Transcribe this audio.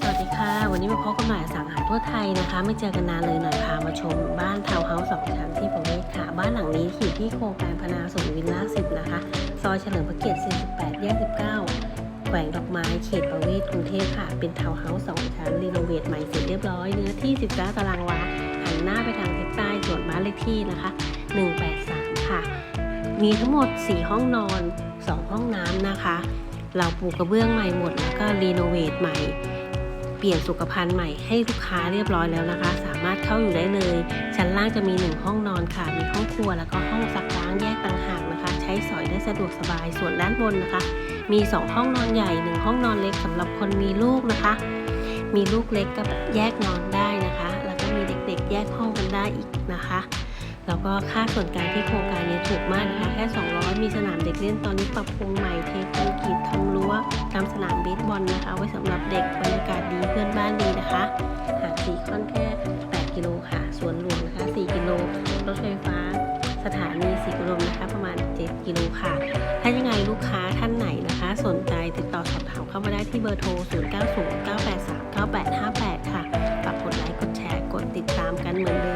สวัสดีค่ะ วันนี้มาพบกันใหม่สังหารทั่วไทยนะคะ ไม่เจอกันนานเลยหน่อยพามาชมบ้านทาวน์เฮาส์สองชั้นที่ประเวศค่ะ บ้านหลังนี้อยู่ที่โครงการพนาสวนวิลล่าสิบนะคะ ซอยเฉลิมพระเกียรติ 48 แยก 19 แขวงดอกไม้ เขตประเวศกรุงเทพค่ะ เป็นทาวน์เฮาส์สองชั้น รีโนเวทใหม่เสร็จเรียบร้อย เนื้อที่ 19 ตารางวา หันหน้าไปทางทิศใต้ ส่วนบ้านเลขที่นะคะ 183 ค่ะ มีทั้งหมด 4 ห้องนอน 2 ห้องน้ำนะคะ เราปูกระเบื้องใหม่หมดแล้วก็รีโนเวทใหม่ ลี่ยนสุขภัณฑ์ใหม่ให้ลูกค้าเรียบร้อยแล้วนะคะ สามารถเข้าอยู่ได้เลย ชั้นล่างจะมี 1 ห้องนอนค่ะ มีห้องครัวแล้วก็ห้องซักล้างแยกต่างหากนะคะ ใช้สอยได้สะดวกสบาย ส่วนด้านบนนะคะ มี 2 ห้องนอนใหญ่ 1 ห้องนอนเล็กสำหรับคนมีลูกนะคะ มีลูกเล็กก็แยกนอนได้นะคะ แล้วก็มีเด็กๆ แยกห้องกันได้อีกนะคะแล้วก็ค่าส่วนกลางที่โครงการนี้ถูกมากนะคะแค่ 200 มีสนามเด็กเล่นตอนนี้ปรับปรุงใหม่เทคอนกรีตทำรั้วทำสนามเบสบอลนะคะ ไว้สำหรับเด็กบรรยากาศ พื่อนบ้านดีนะคะ หาดสีค่อนแค่ 8 กิโลค่ะ สวนหลวงนะคะ 4 กิโล รถไฟฟ้า สถานีสีกรมนะคะ ประมาณ 7 กิโลค่ะ ถ้ายังไงลูกค้าท่านไหนนะคะ สนใจติดต่อสอบถามเข้ามาได้ที่เบอร์โทร 0909839858 ค่ะ ฝากกดไลค์ กดแชร์ กดติดตามกันเหมือนเดิม